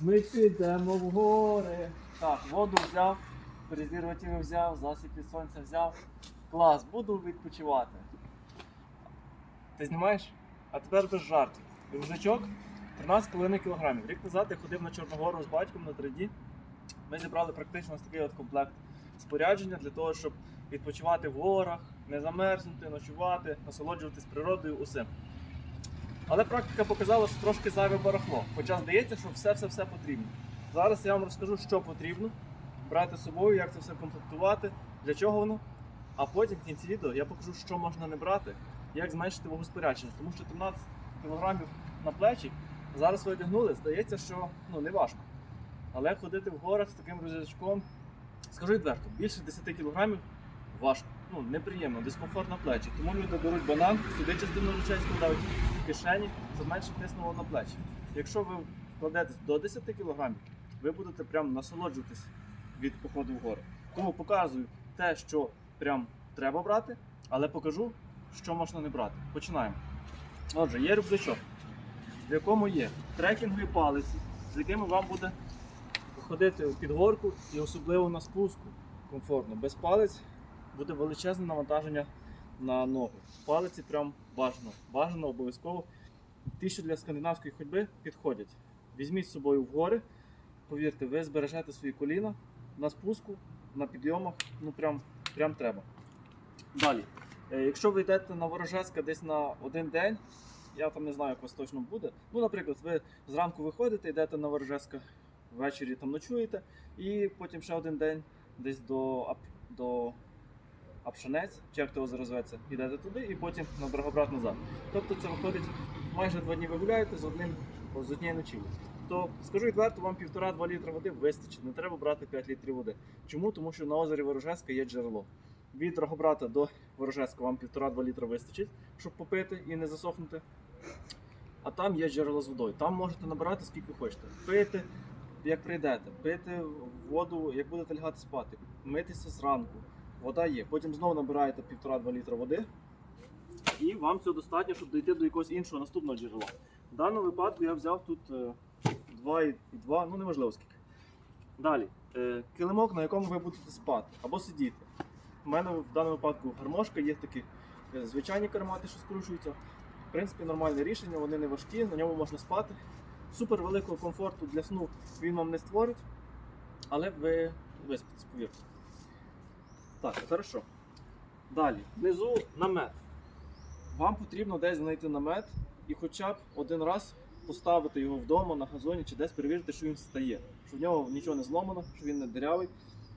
Ми підемо в гори. Так, воду взяв, презервативи взяв, засіб від сонця взяв. Клас, буду відпочивати. Ти знімаєш? А тепер без жартів. Рюкзачок 13,5 кг. Рік назад я ходив на Чорногору з батьком на 3 дні. Ми зібрали практично ось такий от комплект спорядження для того, щоб відпочивати в горах, не замерзнути, ночувати, насолоджуватись природою усім. Але практика показала, що трошки зайве барахло. Хоча здається, що все-все-все потрібно. Зараз я вам розкажу, що потрібно брати з собою, як це все комплектувати, для чого воно. А потім в кінці відео я покажу, що можна не брати, як зменшити вагу спорядження. Тому що 13 кг на плечі зараз ви одягнули, здається, що ну, не важко. Але ходити в горах з таким рюкзачком, скажу відверто, більше 10 кг важко. Ну, неприємно, дискомфорт на плечі. Тому люди беруть банан, сюди частину речей складають в кишені, щоб менше тиснуло на плечі. Якщо ви вкладетесь до 10 кг, ви будете прям насолоджуватись від походу в гори. Тому показую те, що прям треба брати, але покажу, що можна не брати. Починаємо. Отже, є рюкзачок, в якому є трекінгові палиці, з якими вам буде ходити під горку і особливо на спуску комфортно. Без палець буде величезне навантаження на ногу. Палиці прям бажано. Бажано обов'язково. Ті, що для скандинавської ходьби підходять. Візьміть з собою в гори. Повірте, ви збережете свої коліна на спуску, на підйомах. Ну прям, прям треба. Далі. Е, Якщо ви йдете на Ворожеська десь на один день, я там не знаю, як вас точно буде. Ну, наприклад, ви зранку виходите, йдете на Ворожеська, ввечері там ночуєте, і потім ще один день десь до, Ап- до Апшанець, чи як того зараз йдете туди і потім на Драгобрат назад. Тобто це виходить майже два дні ви гуляєте з одним з однієї ночівлі. То скажу відверто, вам півтора-два літра води вистачить, не треба брати 5 літрів води. Чому? Тому що на озері Ворожеська є джерело. Від Драгобрата до Ворожеська вам півтора-два літра вистачить, щоб попити і не засохнути. А там є джерело з водою. Там можете набирати скільки хочете. Пити, як прийдете, пити воду, як будете лягати спати, митися зранку. Вода є. Потім знову набираєте 1,5-2 літра води. І вам цього достатньо, щоб дійти до якогось іншого наступного джерела. В даному випадку я взяв тут 2,2, ну неважливо скільки. Далі, е, килимок, на якому ви будете спати або сидіти. У мене в даному випадку гармошка, є такі е, звичайні кармати, що скручуються. В принципі, нормальне рішення, вони не важкі, на ньому можна спати. Супер великого комфорту для сну він вам не створить, але ви виспитесь, повірте. Так, хорошо. Далі, внизу намет. Вам потрібно десь знайти намет і хоча б один раз поставити його вдома на газоні чи десь перевірити, що він стає, що в нього нічого не зломано, що він не дирявий,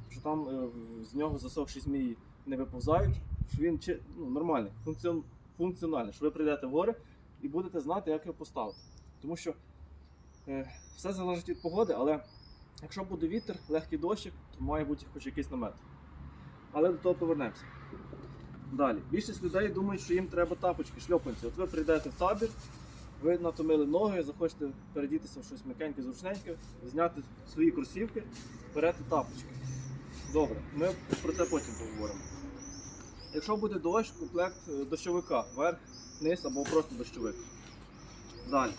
що там е, з нього засохші змії не виповзають, що він чи, ну, нормальний, функціон, функціональний, що ви прийдете в гори і будете знати, як його поставити. Тому що е, все залежить від погоди, але якщо буде вітер, легкий дощик, то має бути хоч якийсь намет. Але до того повернемося. Далі. Більшість людей думають, що їм треба тапочки, шльопанці. От ви прийдете в табір, ви натомили ноги, захочете передітися в щось м'якеньке, зручненьке, зняти свої кросівки, берете тапочки. Добре, ми про це потім поговоримо. Якщо буде дощ, комплект е, дощовика, верх, низ або просто дощовик. Далі.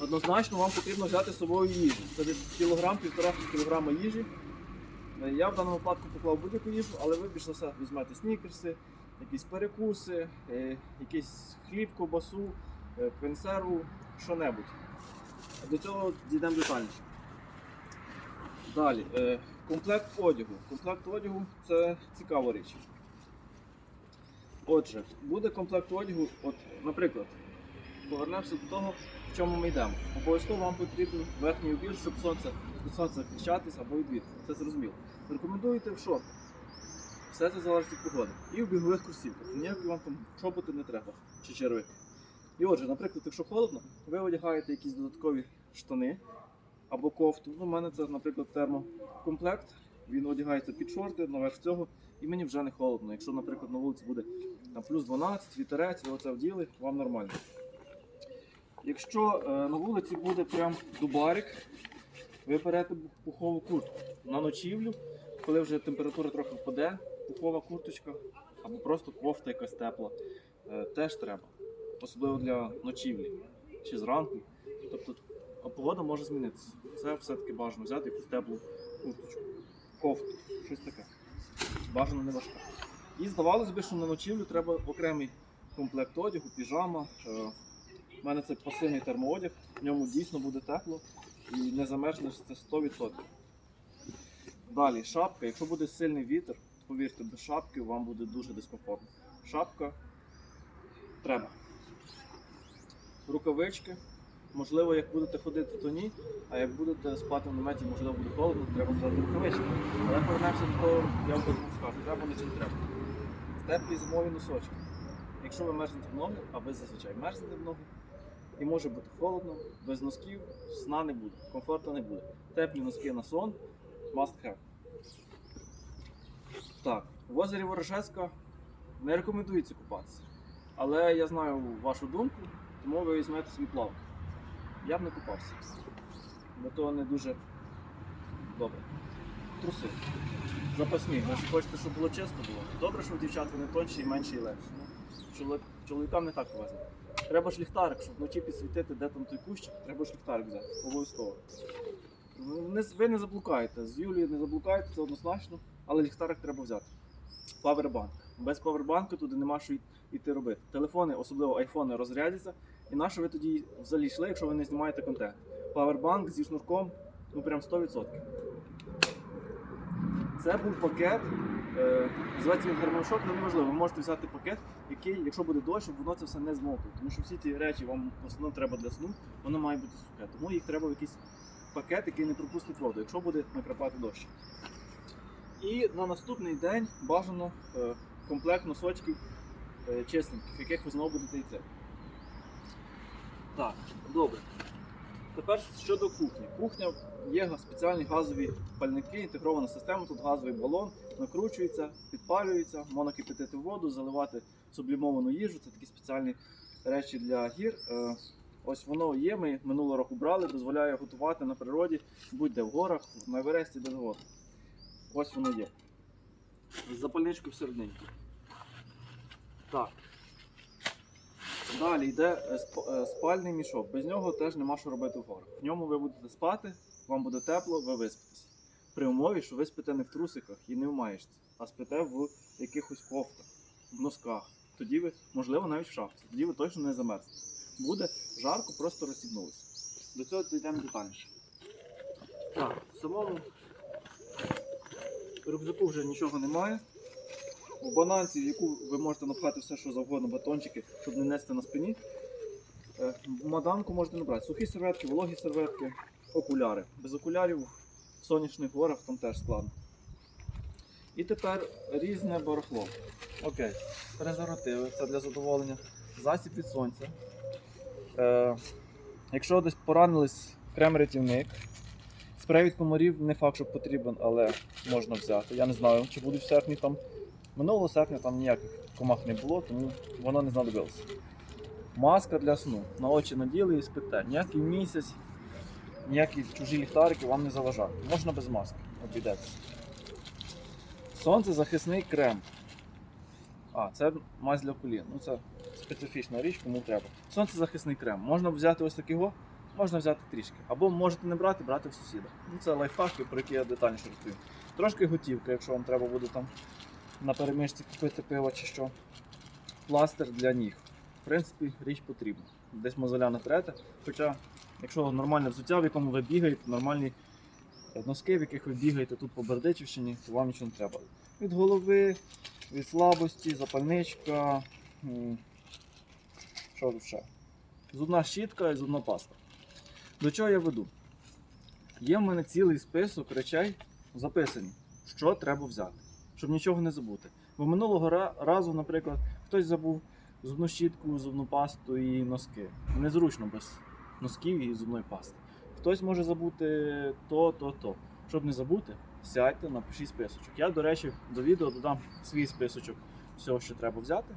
Однозначно вам потрібно взяти з собою їжу. Це десь кілограм, півтора кілограма їжі. Е, Я в даному випадку поклав будь-яку їжу, але ви більш за все візьмете снікерси, якісь перекуси, е, якийсь хліб, ковбасу, е, консерву, що-небудь. До цього дійдемо детальніше. Далі, е, комплект одягу. Комплект одягу це цікава річ. Отже, буде комплект одягу, от, наприклад, повернемося до того, в чому ми йдемо. Обов'язково вам потрібен верхній убір, щоб сонце від захищатись або від вітру. Це зрозуміло. Рекомендуєте в шорт. Все це залежить від погоди. І в бігових кросівках. Ніякі вам там чоботи не треба чи червики. І отже, наприклад, якщо холодно, ви одягаєте якісь додаткові штани або кофту. Ну, у мене це, наприклад, термокомплект. Він одягається під шорти, наверх цього, і мені вже не холодно. Якщо, наприклад, на вулиці буде там, плюс 12, вітерець, ви оце вділи, вам нормально. Якщо е, на вулиці буде прям дубарик, ви берете пухову куртку на ночівлю, коли вже температура трохи впаде, пухова курточка або просто кофта якась тепла. е, Теж треба. Особливо для ночівлі чи зранку. Тобто погода може змінитися. Це все-таки бажано взяти якусь теплу курточку, кофту, щось таке. Бажано не важке. І здавалось би, що на ночівлю треба окремий комплект одягу, піжама. Е, У мене це пасивний термоодяг, в ньому дійсно буде тепло і не замерзнеш це 100%. Далі шапка. Якщо буде сильний вітер, повірте, без шапки вам буде дуже дискомфортно. Шапка треба. Рукавички. Можливо, як будете ходити, то ні. А як будете спати в наметі, можливо, буде холодно, треба взяти рукавички. Але повернемося до того, я вам скажу, треба не треба. Теплі зимові носочки. Якщо ви мерзнете в ноги, а ви зазвичай мерзнете в ноги, і може бути холодно, без носків сна не буде, комфорту не буде. Теплі носки на сон must have. Так, в озері Ворожецька не рекомендується купатися. Але я знаю вашу думку, тому ви візьмете свій плавки. Я б не купався. Бо то не дуже добре. Труси. Запасні. Ж хочете, щоб було чисто було. Добре, що в дівчат вони тонші і менші і легші. Ну, чоловікам не так повезло. Треба ж ліхтарик, щоб вночі підсвітити, де там той кущик, треба ж ліхтарик взяти. Обов'язково. Ви не, ви не заблукаєте. З Юлією не заблукаєте, це однозначно, але ліхтарик треба взяти. Павербанк. Без павербанку туди нема що йти робити. Телефони, особливо айфони, розрядяться. І на що ви тоді взагалі йшли, якщо ви не знімаєте контент? Павербанк зі шнурком, ну прям 100%. Це був пакет. Е, називається він гермошок, але неважливо. Ви можете взяти пакет, який, якщо буде дощ, воно це все не змокло. Тому що всі ці речі вам в основному треба для сну, воно має бути сухе. Тому їх треба в якийсь пакет, який не пропустить воду, якщо буде накрапати дощ. І на наступний день бажано е, комплект носочків е, чистеньких, в яких ви знову будете йти. Так, добре. Тепер щодо кухні. Кухня є спеціальні газові пальники, інтегрована система. Тут газовий балон накручується, підпалюється, можна кипятити воду, заливати сублімовану їжу. Це такі спеціальні речі для гір. Е, Ось воно є. Ми минулого року брали, дозволяє готувати на природі, будь-де в горах, на Евересті, де завгодно. Ось воно є. З запальничкою всередині. Так. Далі йде е, е, спальний мішок. Без нього теж нема що робити в горах. В ньому ви будете спати, вам буде тепло, ви виспитесь. При умові, що ви спите не в трусиках і не в маєчці, а спите в якихось кофтах, в носках. Тоді ви, можливо, навіть в шапці. Тоді ви точно не замерзнете. Буде жарко, просто розстібнулися. До цього дійдемо детальніше. Так, в самому рюкзаку вже нічого немає. В бананці, в яку ви можете напхати все, що завгодно, батончики, щоб не нести на спині. Е, Маданку можете набрати. Сухі серветки, вологі серветки, окуляри. Без окулярів в сонячних горах там теж складно. І тепер різне барахло. Окей. Презервативи, це для задоволення. Засіб від сонця. Е, якщо десь поранились, крем рятівник. Спрей від комарів не факт, що потрібен, але можна взяти. Я не знаю, чи будуть в серпні там. Минулого серпня там ніяких комах не було, тому воно не знадобилося. Маска для сну. На очі наділи і спите. Ніякий місяць, ніякі чужі ліхтарики вам не заважають. Можна без маски, обійдеться. Сонцезахисний крем. А, це мазь для колін. Ну це специфічна річ, кому треба. Сонцезахисний крем. Можна взяти ось такого, можна взяти трішки. Або можете не брати, брати в сусіда. Ну це лайфхак, про який я детальніше розповім. Трошки готівка, якщо вам треба буде там на перемишці купити пиво чи що. Пластир для ніг. В принципі, річ потрібна. Десь мозоля натрете. Хоча, якщо нормальне взуття, в якому ви бігаєте, нормальні е, носки, в яких ви бігаєте тут по Бердичівщині, то вам нічого не треба. Від голови, від слабості, запальничка. Що тут ще? Зубна щітка і зубна паста. До чого я веду? Є в мене цілий список речей записані, що треба взяти щоб нічого не забути. Бо минулого разу, наприклад, хтось забув зубну щітку, зубну пасту і носки. Незручно без носків і зубної пасти. Хтось може забути то, то, то. Щоб не забути, сядьте, напишіть списочок. Я, до речі, до відео додам свій списочок всього, що треба взяти.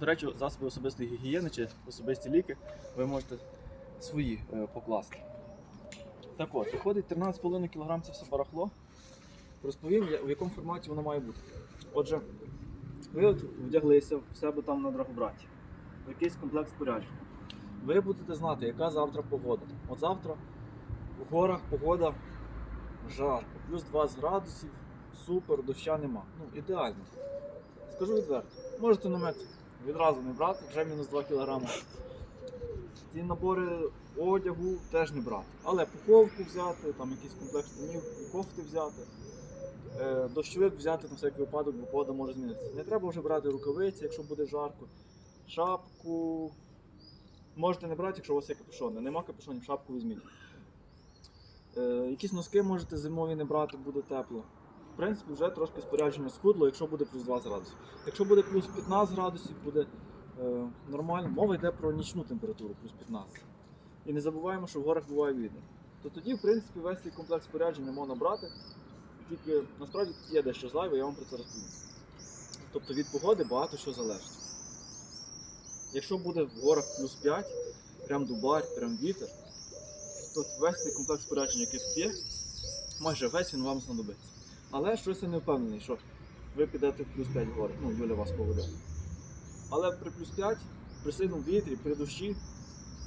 До речі, засоби особистої гігієни чи особисті ліки ви можете свої е, покласти. Так от, виходить 13,5 кг це все барахло. Розповім, в якому форматі воно має бути. Отже, ви от вдяглися в себе там на Драгобраті, в якийсь комплект спорядження. ви будете знати, яка завтра погода. От завтра в горах погода жарко, плюс 20 градусів, супер, доща нема. Ну, ідеально. Скажу відверто, можете намет відразу не брати, вже мінус 2 кг. Ці набори одягу теж не брати. Але пуховку взяти, там якийсь комплект штанів і кофти взяти. Е, дощовик взяти на всякий випадок, бо погода може змінитися. Не треба вже брати рукавиці, якщо буде жарко. Шапку. Можете не брати, якщо у вас є капюшони. Нема капюшонів, шапку візьміть. Е, якісь носки можете зимові не брати, буде тепло. В принципі, вже трошки спорядження схудло, якщо буде плюс 20 градусів. Якщо буде плюс 15 градусів, буде е, нормально. Мова йде про нічну температуру, плюс 15. І не забуваємо, що в горах буває вітер. То тоді, в принципі, весь цей комплекс спорядження можна брати. Тільки насправді є дещо зайве, я вам про це розповім. Тобто від погоди багато що залежить. Якщо буде в горах плюс 5, прям дубар, прям вітер, то весь цей комплекс спорядження, який тут є, майже весь він вам знадобиться. Але щось я не впевнений, що ви підете в плюс 5 в гори. Ну, Юля вас поведе. Але при плюс 5, при сильному вітрі, при дощі,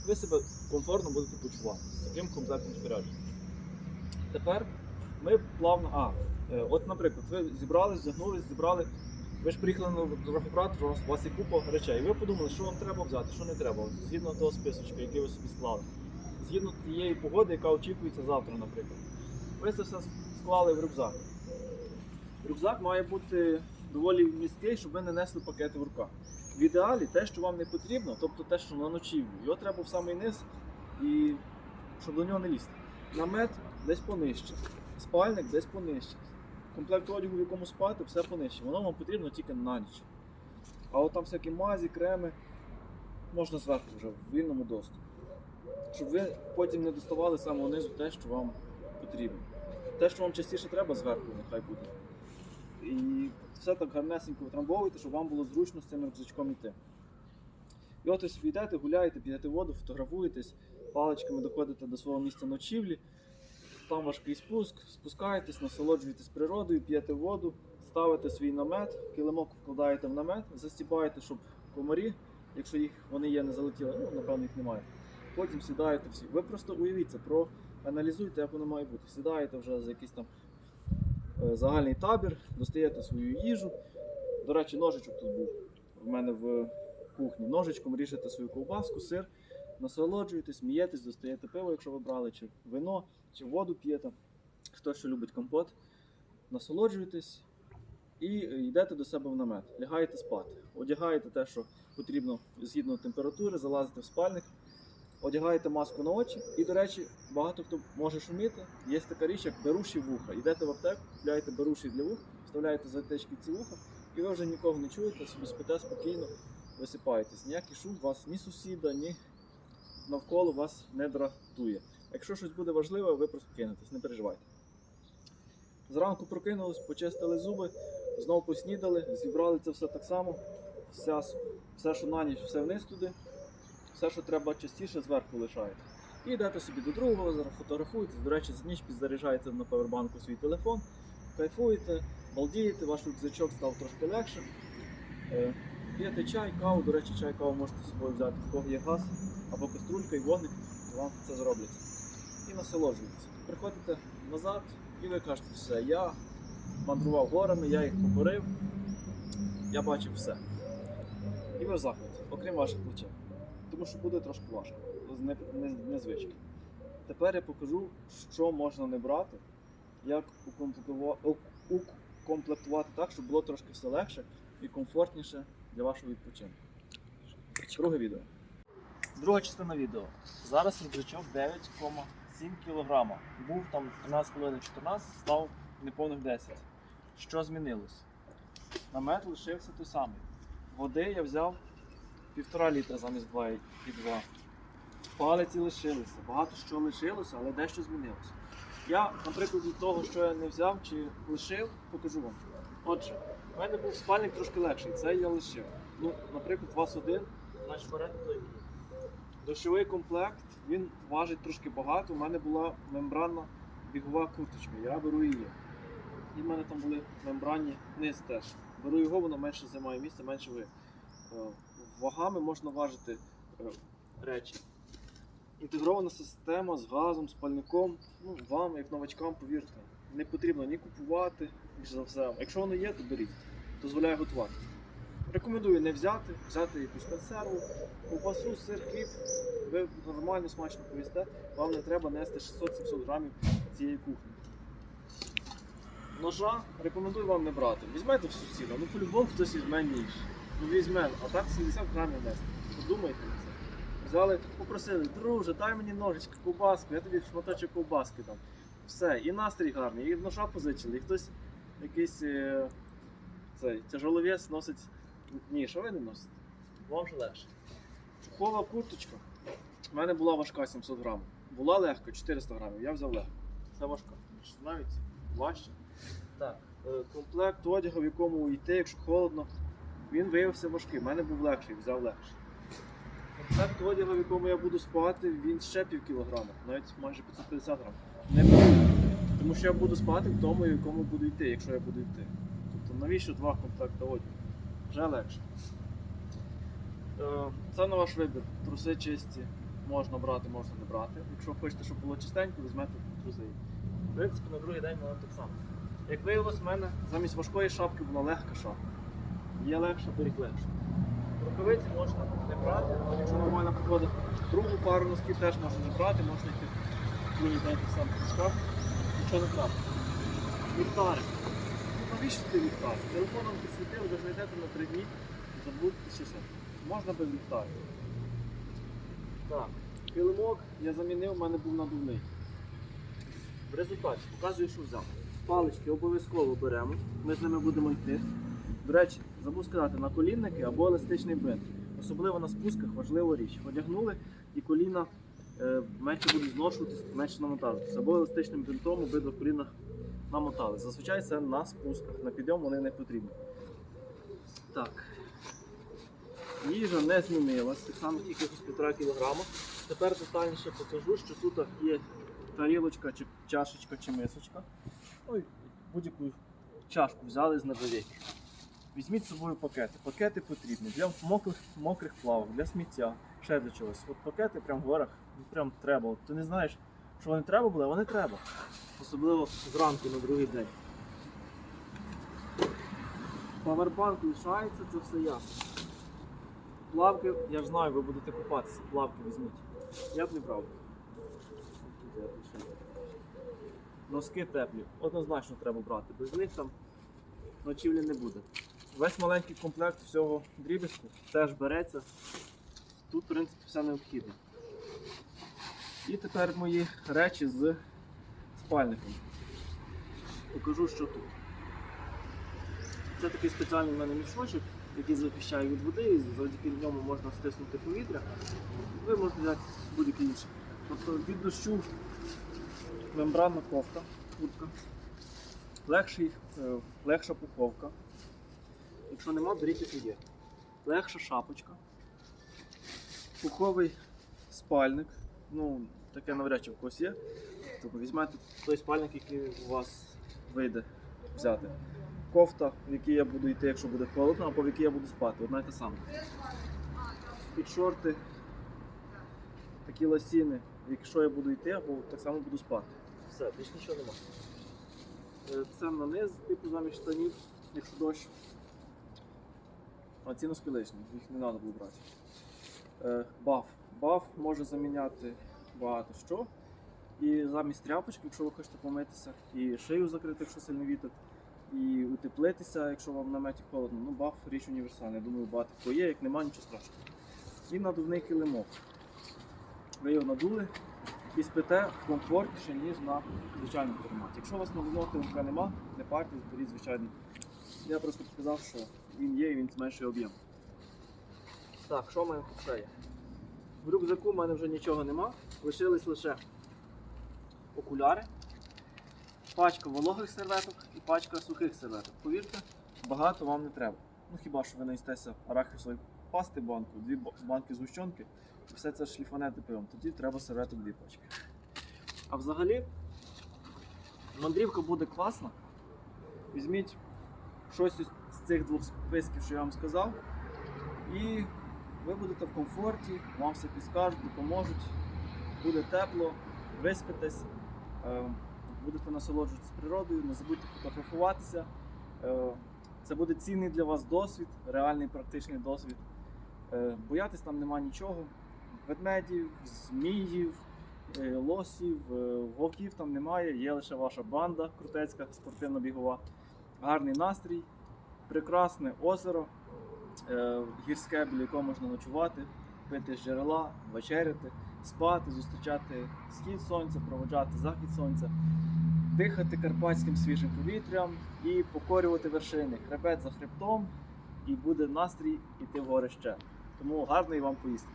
ви себе комфортно будете почувати з таким комплектом спорядження. Тепер ми плавно. А, е, от, наприклад, ви зібрались, зігнулись, зібрали. Ви ж приїхали на Дрогобрат, у вас- є купа речей. Ви подумали, що вам треба взяти, що не треба, згідно того списочка, який ви собі склали. Згідно тієї погоди, яка очікується завтра, наприклад. Ви це все склали в рюкзак. Рюкзак має бути доволі місткий, щоб ви не несли пакети в руках. В ідеалі те, що вам не потрібно, тобто те, що на ночівлю, його треба в самий низ і щоб до нього не лізти. Намет десь понижче, спальник десь понижче. Комплект одягу, в якому спати, все понижче. Воно вам потрібно тільки на ніч. А от там всякі мазі, креми можна зверху вже в вільному доступі. Щоб ви потім не доставали з самого низу те, що вам потрібно. Те, що вам частіше треба, зверху нехай буде. І все так гарнесенько витрамбовуйте, щоб вам було зручно з цим рюкзачком йти. І от ось ви йдете, гуляєте, в воду, фотографуєтесь, паличками доходите до свого місця ночівлі, там важкий спуск, спускаєтесь, насолоджуєтесь природою, п'єте воду, ставите свій намет, килимок вкладаєте в намет, застібаєте, щоб комарі, якщо їх вони є, не залетіли, ну напевно їх немає. Потім сідаєте всі. Ви просто уявіть це, проаналізуйте, як воно має бути. Сідаєте вже за якийсь там е, загальний табір, достаєте свою їжу. До речі, ножичок тут був в мене в кухні. Ножичком ріжете свою ковбаску, сир, насолоджуєтесь, смієтесь, достаєте пиво, якщо ви брали, чи вино, чи воду п'єте. Хто що любить компот, насолоджуєтесь і йдете до себе в намет. Лягаєте спати. Одягаєте те, що потрібно згідно температури, залазите в спальник, одягаєте маску на очі. І, до речі, багато хто може шуміти. Є така річ, як беруші вуха. Йдете в аптеку, купляєте беруші для вух, вставляєте затички ці вуха, і ви вже нікого не чуєте, собі спите спокійно, висипаєтесь. Ніякий шум вас ні сусіда, ні навколо вас не дратує. Якщо щось буде важливе, ви просто кинетесь, не переживайте. Зранку прокинулись, почистили зуби, знову поснідали, зібрали це все так само. Вся, все, що на ніч, все вниз туди. Все, що треба частіше, зверху лишаєте. І йдете собі до другого фотографуєтесь. До речі, з ніч підзаряджаєте на павербанку свій телефон, кайфуєте, балдієте, ваш рюкзачок став трошки легше. П'єте чай, каву, до речі, чай, каву можете з собою взяти, в кого є газ або каструлька і вогник, вам це зроблять. І насолоджуєтесь. Приходите назад і ви кажете, все, я мандрував горами, я їх покорив, я бачив все. І ви в захваті, окрім ваших плечей. Тому що буде трошки важко, незвички. Тепер я покажу, що можна не брати, як укомплектува- укомплектувати так, щоб було трошки все легше і комфортніше для вашого відпочинку. Друге відео. Друга частина відео. Зараз рюкзачок 9,7 кг. Був там 13,5-14, став неповних 10. Що змінилось? Намет лишився той самий. Води я взяв 1,5 літра замість 2,2. Палиці лишилися. Багато що лишилося, але дещо змінилося. Я, наприклад, від того, що я не взяв чи лишив, покажу вам. Отже, у мене був спальник трошки легший, це я лишив. Ну, наприклад, у вас один, значить берете той. Дощовий комплект, він важить трошки багато. У мене була мембранна бігова курточка, я беру її. І в мене там були мембранні низ теж. Беру його, воно менше займає місця, менше ви. Е, Вагами можна важити е, речі. Інтегрована система з газом, з пальником. Ну, вам, як новачкам, повірте, не потрібно ні купувати, за все. Якщо воно є, то беріть. Дозволяє готувати. Рекомендую не взяти, взяти якусь консерву, ковбасу, сир, хліб. Ви нормально, смачно повісте. Вам не треба нести 600-700 грамів цієї кухні. Ножа рекомендую вам не брати. Візьмете в сусіда, ну по-любому хтось візьме ніж. Ну візьме, а так 70 грамів нести. Подумайте на це. Взяли, попросили, друже, дай мені ножички, ковбаску, я тобі шматочок ковбаски дам. Все, і настрій гарний, і ножа позичили, і хтось якийсь е, цей, тяжоловес носить ніж, а ви не носите. Вам же легше. Чухова курточка. У мене була важка 700 грамів. Була легка 400 грамів, я взяв легко. Це важка. Навіть важче. Так, е, комплект одягу, в якому йти, якщо холодно, він виявився важкий. У мене був легший, взяв легший. Комплект одягу, в якому я буду спати, він ще пів кілограма, навіть майже 550 грам. Не. Тому що я буду спати в тому, в якому буду йти, якщо я буду йти. Тобто навіщо два комплекти одягу? Вже легше. Е, Це на ваш вибір. Труси чисті. Можна брати, можна не брати. Якщо хочете, щоб було чистенько, візьмете труси. В принципі, на другий день воно так само. Як виявилось, в мене замість важкої шапки була легка шапка. Є легша, беріть легше. Рукавиці можна не брати, але якщо нормально приходить другу пару носків, теж можна не брати, можна йти в другий день так само носках. Нічого не брати. Ліхтарик. Ну, навіщо ти ліхтарик? Телефоном підсвітив, ви знайдете на три дні, забудьте чи що. Можна без ліхтарика. Так, килимок я замінив, у мене був надувний. В результаті показую, що взяв. Палички обов'язково беремо, ми з ними будемо йти. До речі, забув сказати, на колінники або еластичний бинт. Особливо на спусках важлива річ. Одягнули і коліна менше будуть зношуватися, менше намотатися. Або еластичним бинтом обидва коліна намотали. Зазвичай це на спусках, на підйом вони не потрібні. Так. Їжа не змінилась, так само якихось півтора кілограма. Тепер детальніше покажу, що тут є тарілочка, чи чашечка чи мисочка. Ой, будь-яку чашку взяли з нержавійки. Візьміть з собою пакети. Пакети потрібні для мокрих, мокрих плавок, для сміття, ще для чогось. От пакети прям в горах ну, прям треба. Ти не знаєш, що вони треба були, а вони треба. Особливо зранку на другий день. Павербанк лишається, це все ясно. Плавки, я ж знаю, ви будете купатися, плавки візьміть. Я б не брав. Носки теплі, однозначно треба брати. Без них там ночівлі не буде. Весь маленький комплект всього дріб'язку теж береться. Тут, в принципі, все необхідне. І тепер мої речі з спальником. Покажу, що тут. Це такий спеціальний в мене мішочок, який захищає від води, і завдяки ньому можна стиснути повітря. Ви можете взяти будь-який інший. Тобто від дощу мембранна кофта, куртка, легший, е, легша пуховка. Якщо нема, беріть яку є. Легша шапочка, пуховий спальник. Ну, таке навряд чи в когось є. Тобто візьмете той спальник, який у вас вийде взяти. Кофта, в якій я буду йти, якщо буде холодно, або в якій я буду спати. Одна й та сама. Під шорти, такі лосіни, якщо я буду йти, або так само буду спати. Все, більш нічого нема. Е, Це на низ, типу замість штанів, якщо дощ. А ці носки лишні, їх не треба було брати. Е, Баф. Баф може заміняти багато що. І замість тряпочки, якщо ви хочете помитися, і шию закрити, якщо сильний вітер, і утеплитися, якщо вам наметі холодно. Ну, баф річ універсальна. Я думаю, багато хто є, як нема, нічого страшного. І надувний килимок. Ви його надули і спите комфортніше, ніж на звичайному форматі. Якщо у вас надувного килимка нема, не партій, зберіть звичайний. Я просто показав, що він є і він зменшує об'єм. Так, що в мене тут ще є? В рюкзаку в мене вже нічого нема, лишились лише окуляри, пачка вологих серветок і пачка сухих серветок. Повірте, багато вам не треба. Ну хіба що ви наїстеся арахісової пасти банку, дві ба- банки згущенки, і все це шліфанете пивом. Тоді треба серветок дві пачки. А взагалі, мандрівка буде класна. Візьміть щось із цих двох списків, що я вам сказав, і ви будете в комфорті, вам все підскажуть, допоможуть, буде тепло, виспитесь, е, будете насолоджуватися природою, не забудьте фотографуватися. Е, Це буде цінний для вас досвід, реальний практичний досвід. Е, Боятись там нема нічого. Ведмедів, зміїв, лосів, вовків там немає, є лише ваша банда крутецька, спортивно-бігова. Гарний настрій, прекрасне озеро, гірське, біля якого можна ночувати, пити з джерела, вечеряти, спати, зустрічати схід сонця, проводжати захід сонця, дихати карпатським свіжим повітрям і покорювати вершини, хребет за хребтом, і буде настрій іти в гори ще. Тому гарної вам поїздки.